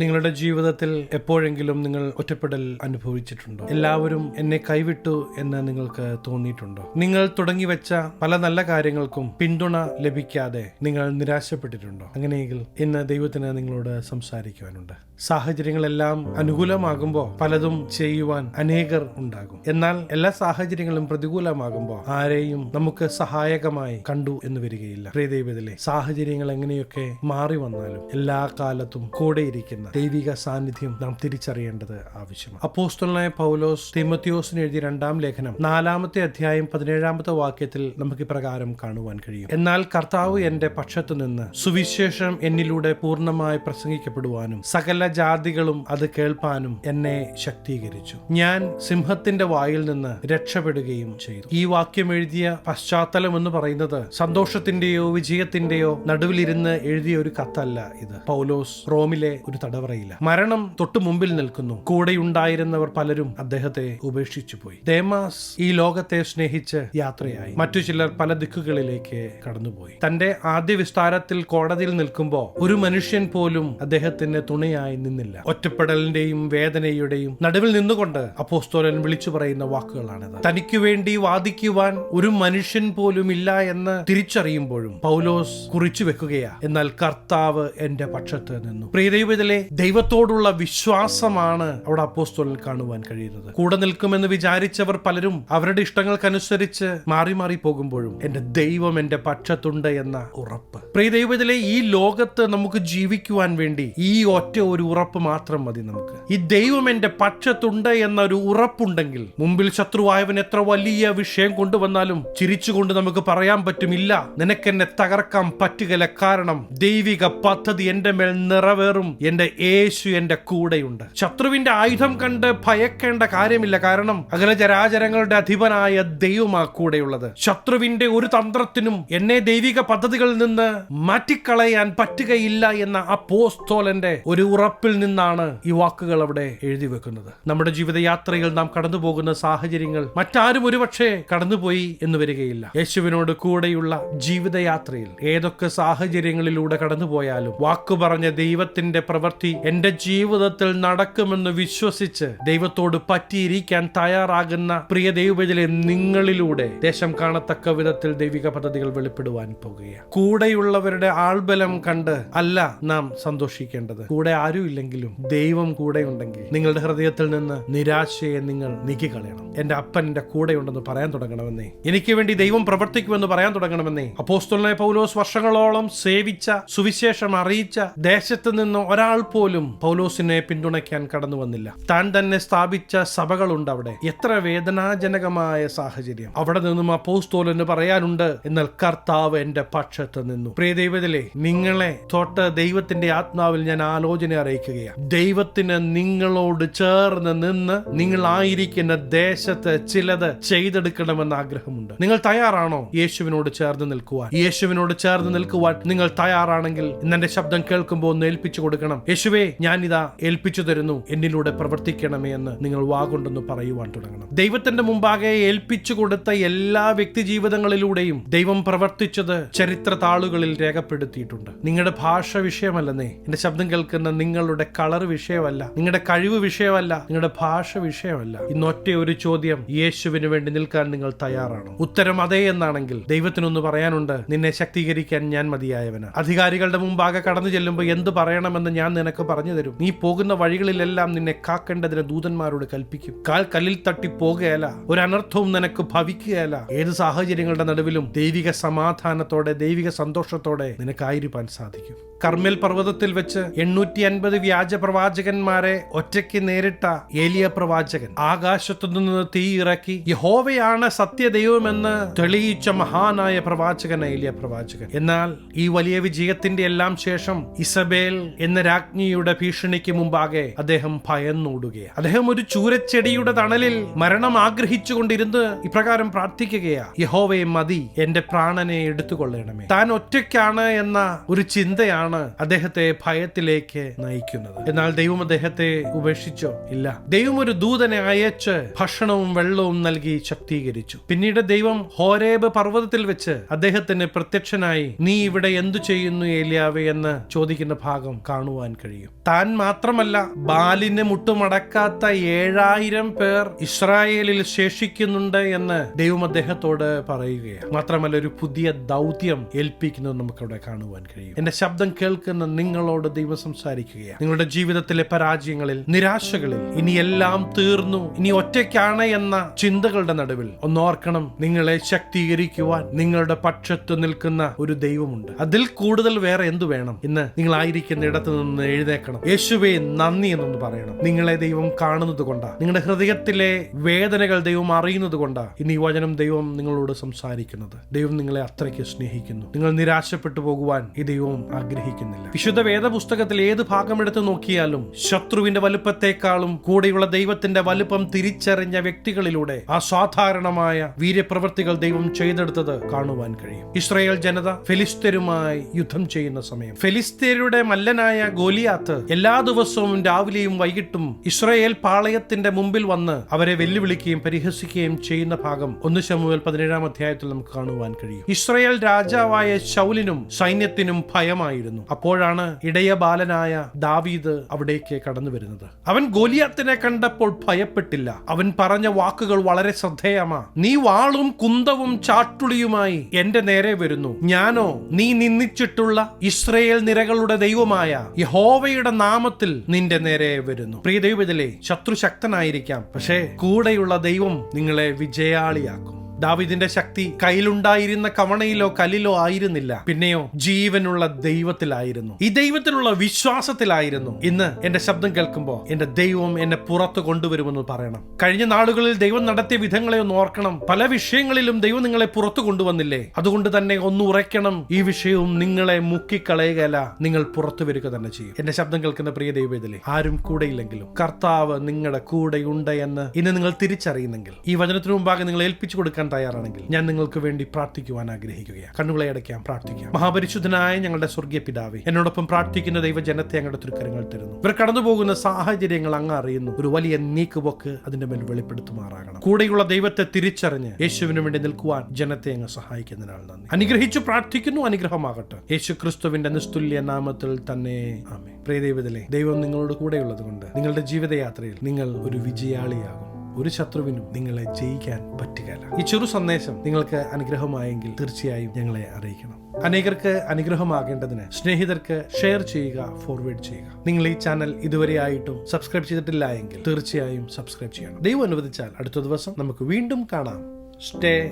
നിങ്ങളുടെ ജീവിതത്തിൽ എപ്പോഴെങ്കിലും നിങ്ങൾ ഒറ്റപ്പെടൽ അനുഭവിച്ചിട്ടുണ്ടോ? എല്ലാവരും എന്നെ കൈവിട്ടു എന്ന് നിങ്ങൾക്ക് തോന്നിയിട്ടുണ്ടോ? നിങ്ങൾ തുടങ്ങി വെച്ച പല നല്ല കാര്യങ്ങൾക്കും പിന്തുണ ലഭിക്കാതെ നിങ്ങൾ നിരാശപ്പെട്ടിട്ടുണ്ടോ? അങ്ങനെയെങ്കിൽ ഇന്ന് ദൈവത്തിന് നിങ്ങളോട് സംസാരിക്കുവാനുണ്ട്. സാഹചര്യങ്ങളെല്ലാം അനുകൂലമാകുമ്പോൾ പലതും ചെയ്യുവാൻ അനേകർ ഉണ്ടാകും. എന്നാൽ എല്ലാ സാഹചര്യങ്ങളും പ്രതികൂലമാകുമ്പോൾ ആരെയും നമുക്ക് സഹായകമായി കണ്ടു എന്ന് വരികയില്ല. പ്രിയ ദൈവത്തിലെ സാഹചര്യങ്ങൾ എങ്ങനെയൊക്കെ മാറി വന്നാലും എല്ലാ കാലത്തും കൂടെയിരിക്കുന്ന ദൈവിക സാന്നിധ്യം നാം തിരിച്ചറിയേണ്ടത് ആവശ്യമാണ്. അപ്പോസ്തലനായ പൗലോസ് തിമത്തിയോസിന് എഴുതിയ രണ്ടാം ലേഖനം നാലാമത്തെ അധ്യായം പതിനേഴാമത്തെ വാക്യത്തിൽ നമുക്ക് ഇപ്രകാരം കാണുവാൻ കഴിയും. എന്നാൽ കർത്താവ് എന്റെ പക്ഷത്തു നിന്ന് സുവിശേഷം എന്നിലൂടെ പൂർണമായി പ്രസംഗിക്കപ്പെടുവാനും സകല ജാതികളും അത് കേൾപ്പാനും എന്നെ ശക്തീകരിച്ചു. ഞാൻ സിംഹത്തിന്റെ വായിൽ നിന്ന് രക്ഷപ്പെടുകയും ചെയ്തു. ഈ വാക്യം എഴുതിയ പശ്ചാത്തലം എന്ന് പറയുന്നത് സന്തോഷത്തിന്റെയോ വിജയത്തിന്റെയോ നടുവിലിരുന്ന് എഴുതിയ ഒരു കത്തല്ല ഇത്. പൗലോസ് റോമിലെ ഒരു തടവറയില്ല മരണം തൊട്ടു മുമ്പിൽ നിൽക്കുന്നു. കൂടെയുണ്ടായിരുന്നവർ പലരും അദ്ദേഹത്തെ ഉപേക്ഷിച്ചു പോയി. ദേമാസ് ഈ ലോകത്തെ സ്നേഹിച്ച് യാത്രയായി. മറ്റു ചിലർ പല ദിക്കുകളിലേക്ക് കടന്നുപോയി. തന്റെ ആദ്യ വിസ്താരത്തിൽ കോടതിയിൽ നിൽക്കുമ്പോൾ ഒരു മനുഷ്യൻ പോലും അദ്ദേഹത്തിന് തുണയായി നിന്നില്ല. ഒറ്റപ്പെടലിന്റെയും വേദനയുടെയും നടുവിൽ നിന്നുകൊണ്ട് അപ്പോസ്തോലൻ വിളിച്ചു പറയുന്ന വാക്കുകളാണിത്. തനിക്ക് വേണ്ടി വാദിക്കുവാൻ ഒരു മനുഷ്യൻ പോലും ഇല്ല എന്ന് തിരിച്ചറിയുമ്പോഴും പൗലോസ് കുറിച്ചു വെക്കുകയാ. എന്നാൽ കർത്താവ് എന്റെ പക്ഷത്ത് നിന്നു. പ്രിയദൈവത്തിലെ ദൈവത്തോടുള്ള വിശ്വാസമാണ് അവിടെ അപ്പോസ്തോലിൽ കാണുവാൻ കഴിയുന്നത്. കൂടെ നിൽക്കുമെന്ന് വിചാരിച്ചവർ പലരും അവരുടെ ഇഷ്ടങ്ങൾക്കനുസരിച്ച് മാറി മാറി പോകുമ്പോഴും എന്റെ ദൈവം എന്റെ പക്ഷത്തുണ്ട് എന്ന ഉറപ്പ്. പ്രിയ ദൈവത്തിലെ ഈ ലോകത്ത് നമുക്ക് ജീവിക്കുവാൻ വേണ്ടി ഈ ഒറ്റ ഒരു ഉറപ്പ് മാത്രം മതി നമുക്ക്. ഈ ദൈവം എന്റെ പക്ഷത്തുണ്ട് എന്ന ഒരു ഉറപ്പുണ്ടെങ്കിൽ മുമ്പിൽ ശത്രുവായവൻ എത്ര വലിയ വിഷയം കൊണ്ടുവന്നാലും ചിരിച്ചുകൊണ്ട് നമുക്ക് പറയാൻ പറ്റുമില്ല. നിനക്കെന്നെ തകർക്കാൻ പറ്റുകയില്ല. കാരണം ദൈവിക പദ്ധതി എന്റെ മേൽ നിറവേറും. എന്റെ യേശു എന്റെ കൂടെയുണ്ട്. ശത്രുവിന്റെ ആയുധം കണ്ട് ഭയക്കേണ്ട കാര്യമില്ല. കാരണം അകല ജരാചരങ്ങളുടെ അധിപനായ ദൈവമാ കൂടെയുള്ളത്. ശത്രുവിന്റെ ഒരു തന്ത്രത്തിനും എന്നെ ദൈവിക പദ്ധതികളിൽ നിന്ന് മാറ്റിക്കളയാൻ പറ്റുകയില്ല എന്ന അപ്പോസ്തോലന്റെ ഒരു ഉറപ്പിൽ നിന്നാണ് ഈ വാക്കുകൾ അവിടെ എഴുതി വെക്കുന്നത്. നമ്മുടെ ജീവിതയാത്രയിൽ നാം കടന്നു പോകുന്ന സാഹചര്യങ്ങൾ മറ്റാരും ഒരുപക്ഷെ കടന്നുപോയി എന്ന് വരികയില്ല. യേശുവിനോട് കൂടെയുള്ള ജീവിതയാത്രയിൽ ഏതൊക്കെ സാഹചര്യങ്ങളിലൂടെ കടന്നുപോയാലും വാക്കു പറഞ്ഞ ദൈവത്തിന്റെ പ്രവൃത്തി എന്റെ ജീവിതത്തിൽ നടക്കുമെന്ന് വിശ്വസിച്ച് ദൈവത്തോട് പറ്റിയിരിക്കാൻ തയ്യാറാകുന്ന പ്രിയ ദൈവജലെ നിങ്ങളിലൂടെ ദേശം കാണത്തക്ക വിധത്തിൽ ദൈവിക പദ്ധതികൾ വെളിപ്പെടുവാൻ പോകുകയാണ്. കൂടെയുള്ളവരുടെ ആൾബലം കണ്ട് അല്ല നാം സന്തോഷിക്കേണ്ടത്. കൂടെ ആരും ഇല്ലെങ്കിലും ദൈവം കൂടെ ഉണ്ടെങ്കിൽ നിങ്ങളുടെ ഹൃദയത്തിൽ നിന്ന് നിരാശയെ നിങ്ങൾ നീക്കിക്കളയണം. എന്റെ അപ്പൻ എന്റെ കൂടെ ഉണ്ടെന്ന് പറയാൻ തുടങ്ങണമെന്നേ. എനിക്ക് വേണ്ടി ദൈവം പ്രവർത്തിക്കുമെന്ന് പറയാൻ തുടങ്ങണമെന്നേ. അപ്പോസ്തലനായ പൗലോസ് വർഷങ്ങളോളം സേവിച്ച സുവിശേഷം അറിയിച്ച ദേശത്ത് നിന്ന് ഒരാൾ പോലും പൗലോസിനെ പിന്തുണയ്ക്കാൻ കടന്നു വന്നില്ല. താൻ തന്നെ സ്ഥാപിച്ച സഭകളുണ്ട് അവിടെ. എത്ര വേദനാജനകമായ സാഹചര്യം. അവിടെ നിന്നും അപ്പോസ്തോലന് പറയാനുണ്ട് എന്നാൽ കർത്താവ് എന്റെ പക്ഷത്ത് നിന്നു. പ്രിയ ദൈവത്തിലെ നിങ്ങളെ തൊട്ട് ദൈവത്തിന്റെ ആത്മാവിൽ ഞാൻ ആലോചന അറിയിക്കുകയാണ് ദൈവത്തിന് നിങ്ങളോട് ചേർന്ന് നിന്ന് നിങ്ങളായിരിക്കുന്ന ദേശത്ത് ചിലത് ചെയ്തെടുക്കണമെന്ന് ആഗ്രഹമുണ്ട്. നിങ്ങൾ തയ്യാറാണോ യേശുവിനോട് ചേർന്ന് നിൽക്കുവാൻ? യേശുവിനോട് ചേർന്ന് നിൽക്കുവാൻ നിങ്ങൾ തയ്യാറാണെങ്കിൽ ഇന്നെ ശബ്ദം കേൾക്കുമ്പോൾ ഒന്ന് ഏൽപ്പിച്ചു കൊടുക്കണം. യേശുവേ ഞാൻ ഇതാ ഏൽപ്പിച്ചു തരുന്നു. എന്നിലൂടെ പ്രവർത്തിക്കണമേ എന്ന് നിങ്ങൾ വാഗുണ്ടെന്ന് പറയുവാൻ തുടങ്ങണം. ദൈവത്തിന്റെ മുമ്പാകെ ഏൽപ്പിച്ചു കൊടുത്ത എല്ലാ വ്യക്തി ജീവിതങ്ങളിലൂടെയും ദൈവം പ്രവർത്തിച്ചത് ചരിത്ര താളുകളിൽ രേഖപ്പെടുത്തിയിട്ടുണ്ട്. നിങ്ങളുടെ ഭാഷ വിഷയമല്ലെന്നേ എന്റെ ശബ്ദം കേൾക്കുന്ന നിങ്ങളുടെ കളർ വിഷയമല്ല നിങ്ങളുടെ കഴിവ് വിഷയമല്ല നിങ്ങളുടെ ഭാഷ വിഷയമല്ല. ഇന്ന് ഒറ്റ ഒരു ചോദ്യം യേശുവിന് വേണ്ടി നിൽക്കാൻ നിങ്ങൾ തയ്യാറാണോ? ഉത്തരം അതേ എന്നാണെങ്കിൽ ദൈവത്തിനൊന്ന് പറയാനുണ്ട് നിന്നെ ശക്തീകരിക്കാൻ ഞാൻ മതിയായവനാണ് അധികാരികളുടെ മുമ്പാകെ കടന്നു ചെല്ലുമ്പോൾ എന്ത് പറയണമെന്ന് ഞാൻ പറഞ്ഞു തരും. നീ പോകുന്ന വഴികളിലെല്ലാം നിന്നെ കാക്കേണ്ടതിന് ദൂതന്മാരോട് കൽപ്പിക്കും. കാൽ കല്ലിൽ തട്ടി പോകുകയല്ല ഒരു അനർത്ഥവും നിനക്ക് ഭവിക്കുകയല്ല. ഏത് സാഹചര്യങ്ങളുടെ നടുവിലും ദൈവിക സമാധാനത്തോടെ ദൈവിക സന്തോഷത്തോടെ നിനക്കായിരിക്കാൻ സാധിക്കും. കർമ്മൽ പർവതത്തിൽ വെച്ച് എണ്ണൂറ്റി അൻപത് വ്യാജ പ്രവാചകന്മാരെ ഒറ്റയ്ക്ക് നേരിട്ട ഏലിയ പ്രവാചകൻ ആകാശത്തു നിന്ന് തീ ഇറക്കി യഹോവയാണ് സത്യദൈവമെന്ന് തെളിയിച്ച മഹാനായ പ്രവാചകൻ ഏലിയ പ്രവാചകൻ. എന്നാൽ ഈ വലിയ വിജയത്തിന്റെ എല്ലാം ശേഷം ഇസബേൽ എന്ന രാജ്ഞിയുടെ ഭീഷണിക്ക് മുമ്പാകെ അദ്ദേഹം ഭയന്നോടുകയാണ്. അദ്ദേഹം ഒരു ചൂരച്ചെടിയുടെ തണലിൽ മരണം ആഗ്രഹിച്ചുകൊണ്ടിരുന്ന് ഇപ്രകാരം പ്രാർത്ഥിക്കുകയാ യഹോവയെ മതി എന്റെ പ്രാണനെ എടുത്തുകൊള്ളണമേ. താൻ ഒറ്റയ്ക്കാണ് എന്ന ഒരു ചിന്തയാണ് അദ്ദേഹത്തെ ഭയത്തിലേക്ക് നയിക്കുന്നത്. എന്നാൽ ദൈവം അദ്ദേഹത്തെ ഉപേക്ഷിച്ചോ? ഇല്ല. ദൈവം ഒരു ദൂതനെ അയച്ച് ഭക്ഷണവും വെള്ളവും നൽകി ശക്തീകരിച്ചു. പിന്നീട് ദൈവം ഹോരേബ് പർവതത്തിൽ വെച്ച് അദ്ദേഹത്തിന് പ്രത്യക്ഷനായി നീ ഇവിടെ എന്തു ചെയ്യുന്നു ഏലിയാവേ? എന്ന് ചോദിക്കുന്ന ഭാഗം കാണുവാൻ കഴിയും. താൻ മാത്രമല്ല ബാലിന് മുട്ടുമടക്കാത്ത ഏഴായിരം പേർ ഇസ്രായേലിൽ ശേഷിക്കുന്നുണ്ട് എന്ന് ദൈവം അദ്ദേഹത്തോട് പറയുകയാണ്. മാത്രമല്ല ഒരു പുതിയ ദൗത്യം ഏൽപ്പിക്കുന്നത് നമുക്കവിടെ കാണുവാൻ കഴിയും. എന്റെ ശബ്ദം കേൾക്കുന്ന നിങ്ങളോട് ദൈവം സംസാരിക്കുകയാണ്. നിങ്ങളുടെ ജീവിതത്തിലെ പരാജയങ്ങളിൽ നിരാശകളിൽ ഇനി എല്ലാം തീർന്നു ഇനി ഒറ്റയ്ക്കാണ് എന്ന ചിന്തകളുടെ നടുവിൽ ഒന്നോർക്കണം നിങ്ങളെ ശക്തീകരിക്കുവാൻ നിങ്ങളുടെ പക്ഷത്ത് നിൽക്കുന്ന ഒരു ദൈവമുണ്ട്. അതിൽ കൂടുതൽ വേറെ എന്തു വേണം? ഇന്ന് നിങ്ങളായിരിക്കുന്ന ഇടത്ത് നിന്ന് എഴുന്നേക്കണം യേശുവേ നന്ദി എന്നൊന്ന് പറയണം. നിങ്ങളെ ദൈവം കാണുന്നത് കൊണ്ടാ. നിങ്ങളുടെ ഹൃദയത്തിലെ വേദനകൾ ദൈവം അറിയുന്നത് കൊണ്ടാ ഇന്ന് ഈ വചനം ദൈവം നിങ്ങളോട് സംസാരിക്കുന്നത്. ദൈവം നിങ്ങളെ അത്രയ്ക്ക് സ്നേഹിക്കുന്നു. നിങ്ങൾ നിരാശപ്പെട്ടു പോകുവാൻ ഈ ദൈവം ആഗ്രഹിക്കുന്നില്ല. വിശുദ്ധ വേദപുസ്തകത്തിൽ ഏത് ഭാഗം എടുത്ത് നോക്കിയാലും ശത്രുവിന്റെ വലുപ്പത്തെക്കാളും കൂടെയുള്ള ദൈവത്തിന്റെ വലുപ്പം തിരിച്ചറിഞ്ഞ വ്യക്തികളിലൂടെ അസാധാരണമായ വീര്യപ്രവൃത്തികൾ ദൈവം ചെയ്തെടുത്തത് കാണുവാൻ കഴിയും. ഇസ്രായേൽ ജനത ഫെലിസ്തരുമായി യുദ്ധം ചെയ്യുന്ന സമയം. ഫെലിസ്തീനയുടെ മല്ലനായ ഗോലിയാത്ത് എല്ലാ ദിവസവും രാവിലെയും വൈകിട്ടും ഇസ്രയേൽ പാളയത്തിന്റെ മുമ്പിൽ വന്ന് അവരെ വെല്ലുവിളിക്കുകയും പരിഹസിക്കുകയും ചെയ്യുന്ന ഭാഗം ഒന്ന് ശമുവൽ പതിനേഴാം അധ്യായത്തിൽ നമുക്ക് കാണുവാൻ കഴിയും. ഇസ്രയേൽ രാജാവായ ശൗലിനും സൈന്യത്തിനും ഭയമായിരുന്നു. അപ്പോഴാണ് ഇടയ ബാലനായ ദാവീദ് അവിടേക്ക് കടന്നു വരുന്നത്. അവൻ ഗോലിയാത്തിനെ കണ്ടപ്പോൾ ഭയപ്പെട്ടില്ല. അവൻ പറഞ്ഞ വാക്കുകൾ വളരെ ശ്രദ്ധേയമാ. നീ വാളും കുന്തവും ചാട്ടുളിയുമായി എന്റെ നേരെ വരുന്നു. ഞാനോ നീ നിന്ദിച്ചിട്ടുള്ള ഇസ്രയേൽ നിരകളുടെ ദൈവമായ യഹോവയുടെ നാമത്തിൽ നിന്റെ നേരെ വരുന്നു. പ്രിയ ദൈവത്തിലെ ശത്രു ശക്തനായിരിക്കാം പക്ഷേ കൂടെയുള്ള ദൈവം നിങ്ങളെ വിജയാളിയാക്കും. ദാവിദിന്റെ ശക്തി കയ്യിലുണ്ടായിരുന്ന കവണയിലോ കല്ലിലോ ആയിരുന്നില്ല. പിന്നെയോ ജീവനുള്ള ദൈവത്തിലായിരുന്നു. ഈ ദൈവത്തിലുള്ള വിശ്വാസത്തിലായിരുന്നു. ഇന്ന് എന്റെ ശബ്ദം കേൾക്കുമ്പോൾ എന്റെ ദൈവം എന്നെ പുറത്തു കൊണ്ടുവരുമെന്ന് പറയണം. കഴിഞ്ഞ നാളുകളിൽ ദൈവം നടത്തിയ വിധങ്ങളെ ഒന്ന് ഓർക്കണം. പല വിഷയങ്ങളിലും ദൈവം നിങ്ങളെ പുറത്തു കൊണ്ടുവന്നില്ലേ? അതുകൊണ്ട് തന്നെ ഒന്ന് ഉറയ്ക്കണം. ഈ വിഷയവും നിങ്ങളെ മുക്കിക്കളയുകയല്ല. നിങ്ങൾ പുറത്തു വരിക തന്നെ ചെയ്യും. എന്റെ ശബ്ദം കേൾക്കുന്ന പ്രിയ ദൈവത്തിലെ ആരും കൂടെയില്ലെങ്കിലും കർത്താവ് നിങ്ങളുടെ കൂടെയുണ്ട് എന്ന് ഇന്ന് നിങ്ങൾ തിരിച്ചറിയുന്നെങ്കിൽ ഈ വചനത്തിന് മുമ്പാകെ നിങ്ങൾ ഏൽപ്പിച്ചു കൊടുക്കാൻ തയ്യാറാണെങ്കിൽ ഞാൻ നിങ്ങൾക്ക് വേണ്ടി പ്രാർത്ഥിക്കുവാൻ ആഗ്രഹിക്കുകയാണ്. കണ്ണുകളെ അടയ്ക്കാം പ്രാർത്ഥിക്കാം മഹാപരിശുദ്ധനായ ഞങ്ങളുടെ സ്വർഗീയ പിതാവേ എന്നോടൊപ്പം പ്രാർത്ഥിക്കുന്ന ദൈവജനത്തെ ഞങ്ങളുടെ തൃക്കരങ്ങൾ തരുന്നു. ഇവർ കടന്നു പോകുന്ന സാഹചര്യങ്ങൾ അങ്ങ് അറിയുന്നു. ഒരു വലിയ നീക്കുപോക്ക് അതിന്റെ മേൽ വെളിപ്പെടുത്തുമാറാകണം. കൂടെയുള്ള ദൈവത്തെ തിരിച്ചറിഞ്ഞ് യേശുവിന് വേണ്ടി നിൽക്കുവാൻ ജനത്തെ അങ്ങ് സഹായിക്കുന്നതിനാൽ നന്ദി. അനുഗ്രഹിച്ചു പ്രാർത്ഥിക്കുന്നു അനുഗ്രഹമാകട്ടെ. യേശു ക്രിസ്തുവിന്റെ നിസ്തുല്യ നാമത്തിൽ തന്നെ ആമേ പ്രിയ ദൈവത്തിലെ ദൈവം നിങ്ങളോട് കൂടെയുള്ളത് കൊണ്ട് നിങ്ങളുടെ ജീവിതയാത്രയിൽ നിങ്ങൾ ഒരു വിജയാളിയാകും. ഒരു ശത്രുവിനും നിങ്ങളെ ജയിക്കാൻ പറ്റുകയില്ല. ഈ ചെറു സന്ദേശം നിങ്ങൾക്ക് അനുഗ്രഹമായെങ്കിൽ തീർച്ചയായും ഞങ്ങളെ അറിയിക്കണം. അനേകർക്ക് അനുഗ്രഹമാകേണ്ടതിന് സ്നേഹിതർക്ക് ഷെയർ ചെയ്യുക ഫോർവേഡ് ചെയ്യുക. നിങ്ങൾ ഈ ചാനൽ ഇതുവരെ ഇതുവരെയായിട്ടും സബ്സ്ക്രൈബ് ചെയ്തിട്ടില്ല എങ്കിൽ തീർച്ചയായും സബ്സ്ക്രൈബ് ചെയ്യണം. ദൈവം അനുവദിച്ചാൽ അടുത്ത ദിവസം നമുക്ക് വീണ്ടും കാണാം. Stay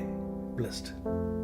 blessed.